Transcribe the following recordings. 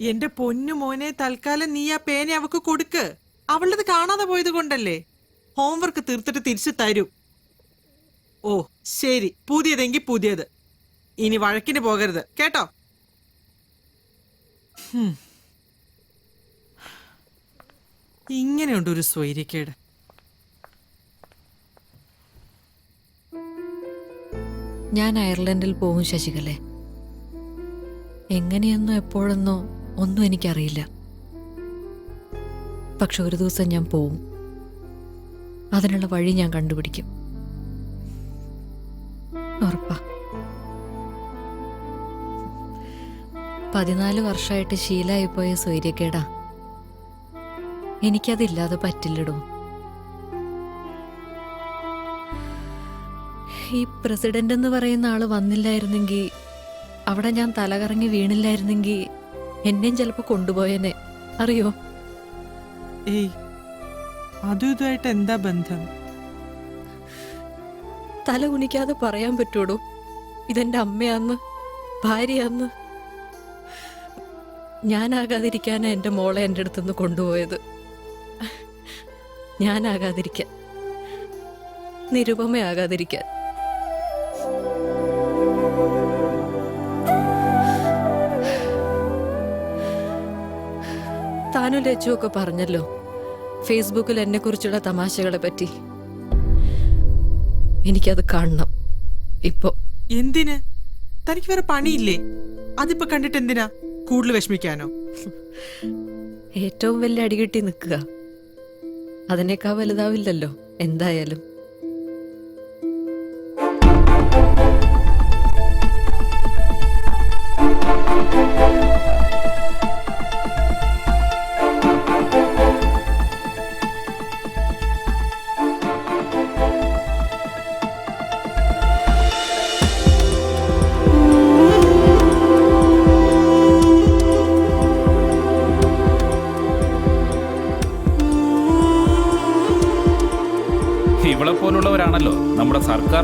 എന്റെ പൊന്നു മോനെ തൽക്കാലം നീ ആ പേന അവക്ക് കൊടുക്ക്. അവളത് കാണാതെ പോയത് കൊണ്ടല്ലേ? ഹോംവർക്ക് തീർത്തിട്ട് തിരിച്ചു തരും. ഓ ശരി. പുതിയതെങ്കിൽ പുതിയത്. ഇനി വഴക്കിന് പോകരുത്. കേട്ടോ. ഇങ്ങനെയുണ്ട് ഒരു സ്വൈര്യക്കേട്. ഞാൻ അയർലൻഡിൽ പോകും ശശികലെ. എങ്ങനെയെന്നോ എപ്പോഴെന്നോ ഒന്നും എനിക്കറിയില്ല. പക്ഷെ ഒരു ദിവസം ഞാൻ പോവും. അതിനുള്ള വഴി ഞാൻ കണ്ടുപിടിക്കും. ഉറപ്പാ. പതിനാല് വർഷമായിട്ട് ശീലായിപ്പോയ സൂര്യക്കേടാ. എനിക്കതില്ലാതെ പറ്റില്ലടും. ഈ പ്രസിഡന്റ് എന്ന് പറയുന്ന ആൾ വന്നില്ലായിരുന്നെങ്കിൽ അവിടെ ഞാൻ തലകറങ്ങി വീണില്ലായിരുന്നെങ്കിൽ എന്നെയും ചിലപ്പോ കൊണ്ടുപോയെന്നെ അറിയോ? ഏയ് അതും ഇതുമായിട്ട് എന്താ ബന്ധം? തല കുനിക്കാതെ പറയാൻ പറ്റൂടോ ഇതെന്റെ അമ്മയാന്ന് ഭാര്യയാന്ന്. ഞാനാകാതിരിക്കാനാ എന്റെ മോളെ എന്റെ അടുത്തുനിന്ന് കൊണ്ടുപോയത്. ഞാനാകാതിരിക്കാൻ. നിരുപമയാകാതിരിക്കാൻ. താനും ലച്ചുവൊക്കെ പറഞ്ഞല്ലോ. ഫേസ്ബുക്കിൽ എന്നെ കുറിച്ചുള്ള തമാശകളെ പറ്റി. എനിക്കത് കാണണം. ഇപ്പോ. എന്തിന്? തനിക്ക് വേറെ പണിയില്ലേ? അതിപ്പോ കണ്ടിട്ട് എന്തിനാ കൂടുതൽ വിഷമിക്കാനോ? ഏറ്റവും വലിയ അടികെട്ടി നിൽക്കുക. അതിനേക്കാൾ വലുതാവില്ലല്ലോ എന്തായാലും.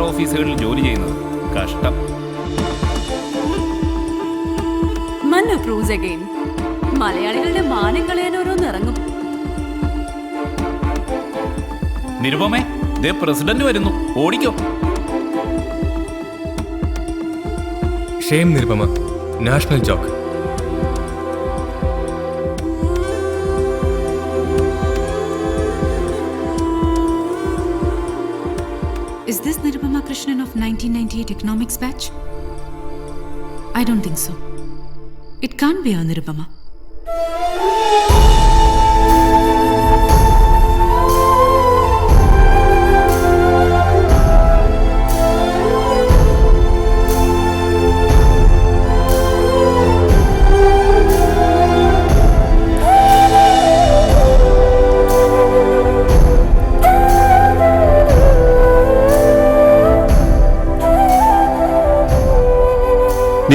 ഓഫീസുകളിൽ ജോലി ചെയ്യുന്നത് കഷ്ടം. മന്ന പ്രൂസ് അഗൈൻ മലയാളികളുടെ മാനം കളയാൻ ഓരോന്ന് ഇറങ്ങും. നിരുപമേ ദേ പ്രസിഡന്റ് വരുന്നു. ഓടിക്കോ. Shame Nirupama national joke Krishnan of 1998 economics batch? I don't think so. It can't be a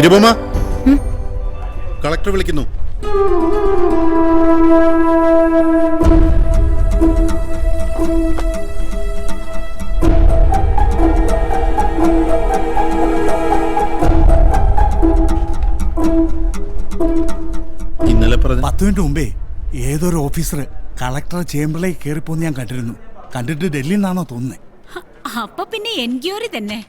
Nirupama? Collector വിളിക്കുന്നു. ഇന്നലെ പറഞ്ഞു പത്ത് മിനിറ്റ് മുമ്പേ ഏതൊരു ഓഫീസർ കളക്ടർ ചേംബറിലേക്ക് കയറിപ്പോന്ന് ഞാൻ കണ്ടിരുന്നു. കണ്ടിട്ട് ഡൽഹിന്നാണോ നിന്നാണോ തോന്നുന്നത് അപ്പൊ പിന്നെ എൻക്വയറി തന്നെ.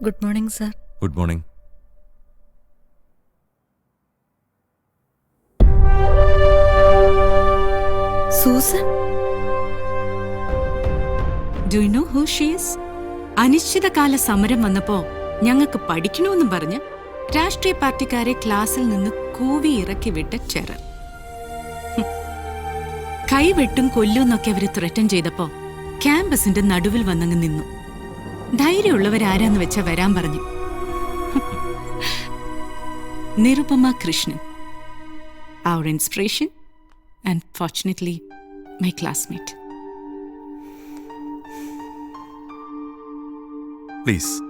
Good morning sir good morning Susan do you know who she's അനിശ്ചിതകാല സമരം വന്നപ്പോ ഞങ്ങൾക്ക് പഠിക്കണമെന്നും പറഞ്ഞ് രാഷ്ട്രീയ പാർട്ടിക്കാരെ ക്ലാസ്സിൽ നിന്ന് കൂവി ഇറക്കി വിട്ട ചെറർ ഹും. കൈവെട്ടും കൊല്ലുമെന്നൊക്കെ അവർ ത്രെറ്റൻ ചെയ്തപ്പോ ക്യാമ്പസിന്റെ നടുവിൽ വന്നങ്ങ് നിന്നു. ധൈര്യമുള്ളവരാരാന്ന് വെച്ചാ വരാൻ പറഞ്ഞു. നിരുപമ കൃഷ്ണൻ. അവർ inspiration and fortunately my classmate please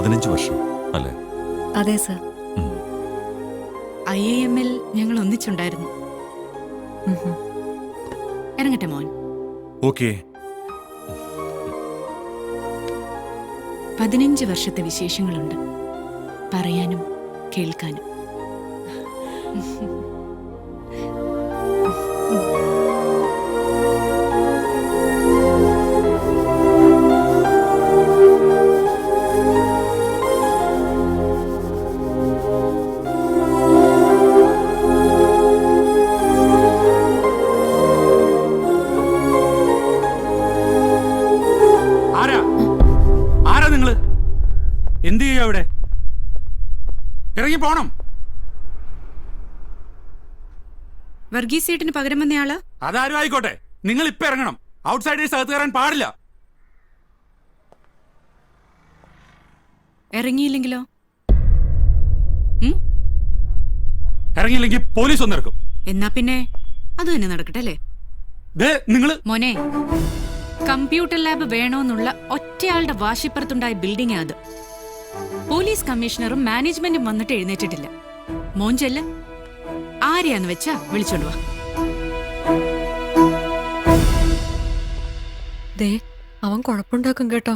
പതിനഞ്ച് വർഷം അല്ലേ? അതെ സർ. ഐ എ എമ്മിൽ ഞങ്ങൾ ഒന്നിച്ചുണ്ടായിരുന്നു. ഇറങ്ങട്ടെ മോൻ. ഓക്കെ. പതിനഞ്ച് വർഷത്തെ വിശേഷങ്ങളുണ്ട്. പറയാനും കേൾക്കാനും. ഇറങ്ങി പോണം. വർഗീസേട്ടിന് പകരം വന്നയാൾ അതാരും ആയിക്കോട്ടെ. നിങ്ങൾ ഇപ്പൊ ഇറങ്ങണം. ഔട്ട്സൈഡേഴ്സ് അകത്ത് കയറാൻ പാടില്ല. ഇറങ്ങിയില്ലെങ്കിലോ? ഇറങ്ങിയില്ലെങ്കിൽ പോലീസ് ഒന്നിറക്കും എന്നാ പിന്നെ? അത് തന്നെ നടക്കട്ടെ അല്ലേ? നിങ്ങൾ മോനെ കമ്പ്യൂട്ടർ ലാബ് വേണോന്നുള്ള ഒറ്റയാളുടെ വാശിപ്പുറത്തുണ്ടായ ബിൽഡിംഗ് അത്. പോലീസ് കമ്മീഷണറും മാനേജ്മെന്റും വന്നിട്ട് എഴുന്നേറ്റിട്ടില്ല. മോഞ്ചെല്ല് ആരെയാന്ന് വെച്ചാ വിളിച്ചോണ്ട് വാ. ദേ അവൻ കുഴപ്പമുണ്ടാക്കും കേട്ടോ.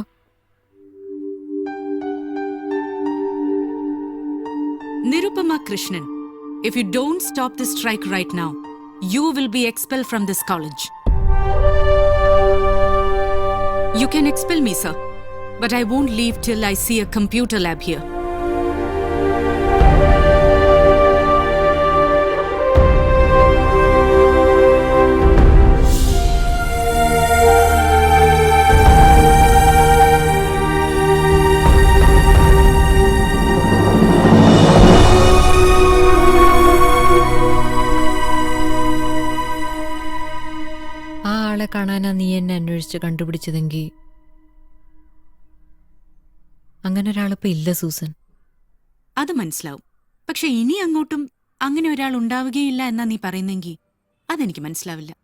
Nirupama Krishnan if you don't stop the strike right now you will be expel from this college you can expel me sir but I won't leave till I see a computer lab here. കാണാനാ നീ എന്നെ അന്വേഷിച്ച് കണ്ടുപിടിച്ചതെങ്കിൽ അങ്ങനെ ഒരാളിപ്പോ ഇല്ല Susan. അത് മനസ്സിലാവും. പക്ഷെ ഇനി അങ്ങോട്ടും അങ്ങനെ ഒരാൾ ഉണ്ടാവുകയില്ല എന്നാ നീ പറയുന്നെങ്കിൽ അതെനിക്ക് മനസ്സിലാവില്ല.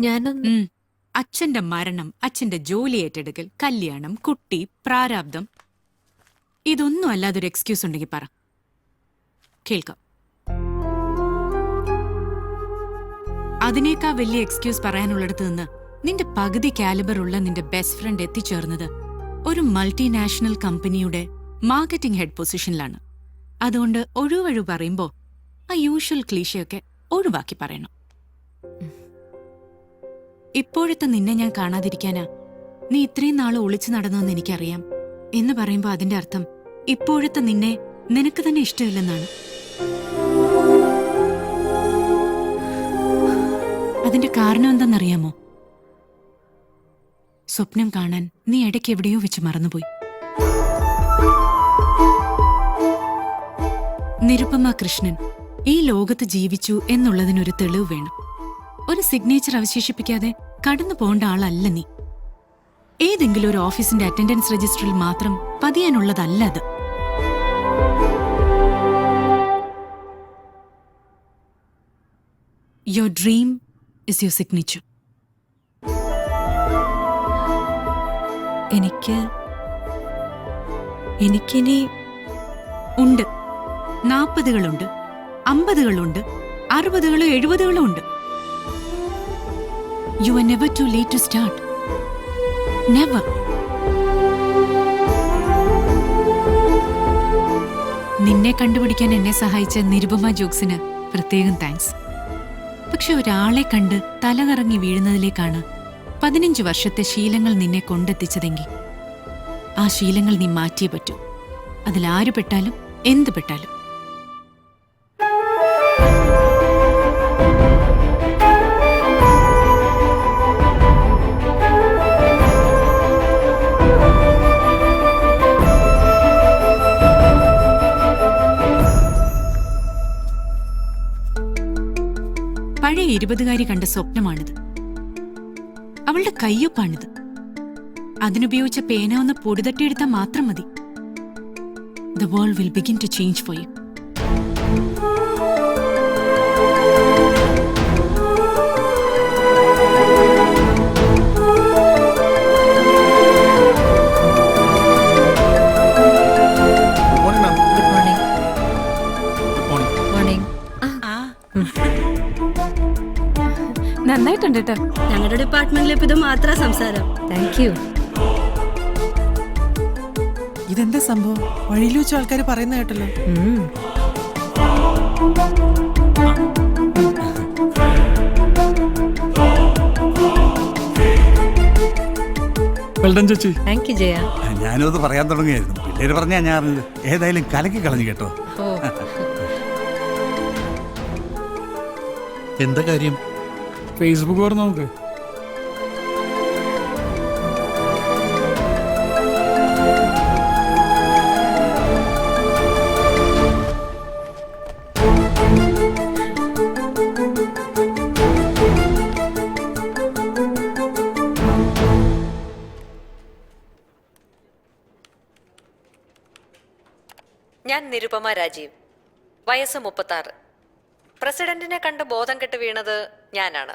ഞാനൊന്ന് ഉം. അച്ഛന്റെ മരണം അച്ഛന്റെ ജോലി ഏറ്റെടുക്കൽ കല്യാണം കുട്ടി പ്രാരാബ്ദം. ഇതൊന്നും അല്ലാതെ ഒരു എക്സ്ക്യൂസ് ഉണ്ടെങ്കിൽ പറ. കേൾക്കാം. അതിനേക്കാ വലിയ എക്സ്ക്യൂസ് പറയാനുള്ളിടത്ത് നിന്ന് നിന്റെ പകുതി കാലിബർ ഉള്ള നിന്റെ ബെസ്റ്റ് ഫ്രണ്ട് എത്തിച്ചേർന്നത് ഒരു മൾട്ടിനാഷണൽ കമ്പനിയുടെ മാർക്കറ്റിംഗ് ഹെഡ് പൊസിഷനിലാണ് അതുകൊണ്ട് ഒഴിവഴു പറയുമ്പോൾ ആ യൂഷ്വൽ ക്ലീശയൊക്കെ ഒഴിവാക്കി പറയണം. ഇപ്പോഴത്തെ നിന്നെ ഞാൻ കാണാതിരിക്കാനാ നീ ഇത്രയും നാൾ ഒളിച്ചു നടന്നെന്ന് എനിക്കറിയാം എന്ന് പറയുമ്പോൾ അതിന്റെ അർത്ഥം ഇപ്പോഴത്തെ നിന്നെ നിനക്ക് തന്നെ ഇഷ്ടമില്ലെന്നാണ്. അതിന്റെ കാരണം എന്തെന്നറിയാമോ സ്വപ്നം കാണാൻ നീ ഇടയ്ക്ക് എവിടെയോ വെച്ച് മറന്നുപോയി. നിരുപമ കൃഷ്ണൻ ഈ ലോകത്ത് ജീവിച്ചു എന്നുള്ളതിനൊരു തെളിവ് വേണം. ഒരു സിഗ്നേച്ചർ അവശേഷിപ്പിക്കാതെ കടന്നു പോകേണ്ട ആളല്ല നീ. ഏതെങ്കിലും ഒരു ഓഫീസിന്റെ അറ്റൻഡൻസ് രജിസ്റ്ററിൽ മാത്രം പതിയാനുള്ളതല്ല അത്. Your dream is your signature എനിക്ക് എനിക്കിനി ഉണ്ട്. നാൽപ്പതുകളുണ്ട് അമ്പതുകളുണ്ട് അറുപതുകളും എഴുപതുകളും ഉണ്ട്. You are never too late to start never നിന്നെ കണ്ടുപിടിക്കാൻ എന്നെ സഹായിച്ച നിരുപമ ജോക്സിന് പ്രത്യേകം താങ്ക്സ് പക്ഷെ ഒരാളെ കണ്ട് തലകറങ്ങി വീഴുന്നതിലേക്കാണ് പതിനഞ്ച് വർഷത്തെ ശീലങ്ങൾ നിന്നെ കൊണ്ടെത്തിച്ചതെങ്കിൽ ആ ശീലങ്ങൾ നീ മാറ്റിയേ പറ്റൂ. ആര് പെട്ടാലും എന്ത് പെട്ടാലും. പഴയ ഇരുപതുകാരി കണ്ട സ്വപ്നമാണിത്. അവളുടെ കയ്യൊപ്പാണിത്. അതിനുപയോഗിച്ച പേന ഒന്ന് പൊടിതട്ടിയെടുത്താൽ മാത്രം മതി. The world will begin to change for you കേട്ടോ ഞങ്ങളുടെ ഡിപ്പാർട്ട്മെന്റിൽ ഇപ്പൊ ഇത് മാത്രം സംസാരം. താങ്ക് യു ഇതെന്താ സംഭവം? വഴിയിൽ വെച്ച് ആൾക്കാർ പറയുന്ന കേട്ടല്ലോ. വെൽഡൻ ചേച്ചി. Thank you Jaya. ഞാനും അത് പറയാൻ തുടങ്ങിയായിരുന്നു. പിള്ളേര് പറഞ്ഞാ ഞാൻ അറിഞ്ഞത്. ഏതായാലും കലക്കി കളഞ്ഞു കേട്ടോ. എന്താ കാര്യം? ഫേസ്ബുക്ക് പറഞ്ഞു നമുക്ക് ഞാൻ നിരുപമ രാജീവ്. വയസ്സ് മുപ്പത്താറ്. പ്രസിഡന്റിനെ കണ്ട് ബോധം കെട്ട് വീണത് ഞാനാണ്.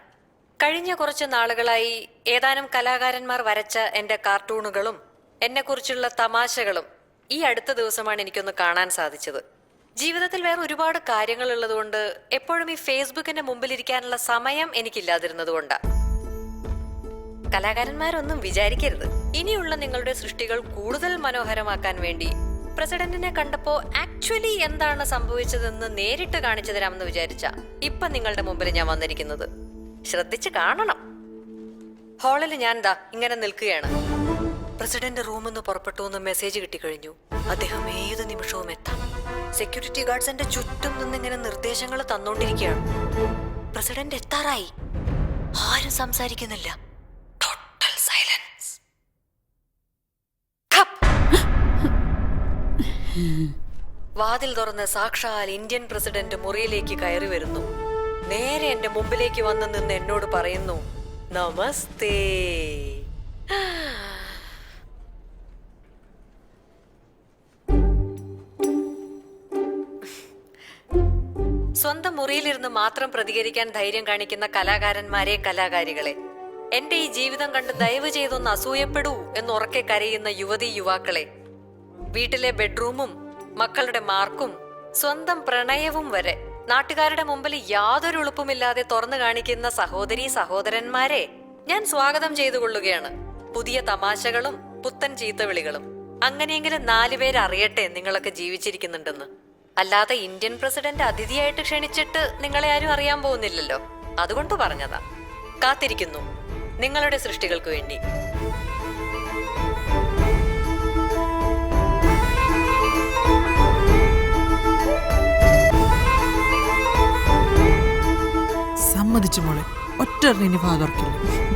കഴിഞ്ഞ കുറച്ച് നാളുകളായി ഏതാനും കലാകാരന്മാർ വരച്ച എന്റെ കാർട്ടൂണുകളും എന്നെക്കുറിച്ചുള്ള തമാശകളും ഈ അടുത്ത ദിവസമാണ് എനിക്കൊന്ന് കാണാൻ സാധിച്ചത്. ജീവിതത്തിൽ വേറെ ഒരുപാട് കാര്യങ്ങൾ ഉള്ളതുകൊണ്ട് എപ്പോഴും ഈ ഫേസ്ബുക്കിന്റെ മുമ്പിലിരിക്കാനുള്ള സമയം എനിക്കില്ലാതിരുന്നതുകൊണ്ടാണ് കലാകാരന്മാരൊന്നും വിചാരിക്കരുത്. ഇനിയുള്ള നിങ്ങളുടെ സൃഷ്ടികൾ കൂടുതൽ മനോഹരമാക്കാൻ വേണ്ടി പ്രസിഡന്റിനെ കണ്ടപ്പോ ആക്ച്വലി എന്താണ് സംഭവിച്ചതെന്ന് നേരിട്ട് കാണിച്ചു തരാമെന്ന് വിചാരിച്ച ഇപ്പൊ നിങ്ങളുടെ മുമ്പിൽ ഞാൻ വന്നിരിക്കുന്നത്. ശ്രദ്ധിച്ച് കാണണം. ഹാളിൽ ഞാൻ ദാ ഇങ്ങനെ നിൽക്കുകയാണ്. പ്രസിഡന്റ് റൂമിൽ നിന്ന് പുറപ്പെട്ടു എന്ന് മെസ്സേജ് കിട്ടിക്കഴിഞ്ഞു. അദ്ദേഹം ഏത് നിമിഷവും എത്താം. സെക്യൂരിറ്റി ഗാർഡ്സ് എന്റെ ചുറ്റും നിന്നിങ്ങനെ നിർദ്ദേശങ്ങൾ തന്നോണ്ടിരിക്കുകയാണ്. പ്രസിഡന്റ് എത്താറായി. ആരും സംസാരിക്കുന്നില്ല. വാതിൽ തുറന്ന് സാക്ഷാൽ ഇന്ത്യൻ പ്രസിഡന്റ് മുറിയിലേക്ക് കയറി വരുന്നു. നേരെ എന്റെ മുമ്പിലേക്ക് വന്നു നിന്ന് എന്നോട് പറയുന്നു നമസ്തേ. സ്വന്തം മുറിയിലിരുന്ന് മാത്രം പ്രതികരിക്കാൻ ധൈര്യം കാണിക്കുന്ന കലാകാരന്മാരെ കലാകാരികളെ എന്റെ ഈ ജീവിതം കണ്ട് ദയവ് ചെയ്തൊന്ന് അസൂയപ്പെടൂ എന്ന് ഉറക്കെ കരയുന്ന യുവതി യുവാക്കളെ വീട്ടിലെ ബെഡ്റൂമും മക്കളുടെ മാർക്കും സ്വന്തം പ്രണയവും വരെ നാട്ടുകാരുടെ മുമ്പിൽ യാതൊരു എളുപ്പമില്ലാതെ തുറന്നു കാണിക്കുന്ന സഹോദരി സഹോദരന്മാരെ ഞാൻ സ്വാഗതം ചെയ്തു കൊള്ളുകയാണ് പുതിയ തമാശകളും പുത്തൻ ചീത്തവിളികളും. അങ്ങനെയെങ്കിലും നാലുപേര് അറിയട്ടെ നിങ്ങളൊക്കെ ജീവിച്ചിരിക്കുന്നുണ്ടെന്ന്. അല്ലാതെ ഇന്ത്യൻ പ്രസിഡന്റ് അതിഥിയായിട്ട് ക്ഷണിച്ചിട്ട് നിങ്ങളെ ആരും അറിയാൻ പോകുന്നില്ലല്ലോ. അതുകൊണ്ട് പറഞ്ഞതാ. കാത്തിരിക്കുന്നു നിങ്ങളുടെ സൃഷ്ടികൾക്ക് വേണ്ടി. സമ്മതിച്ചു മോളെ. ഒറ്റ ഇനി ഭാഗർക്കില്ല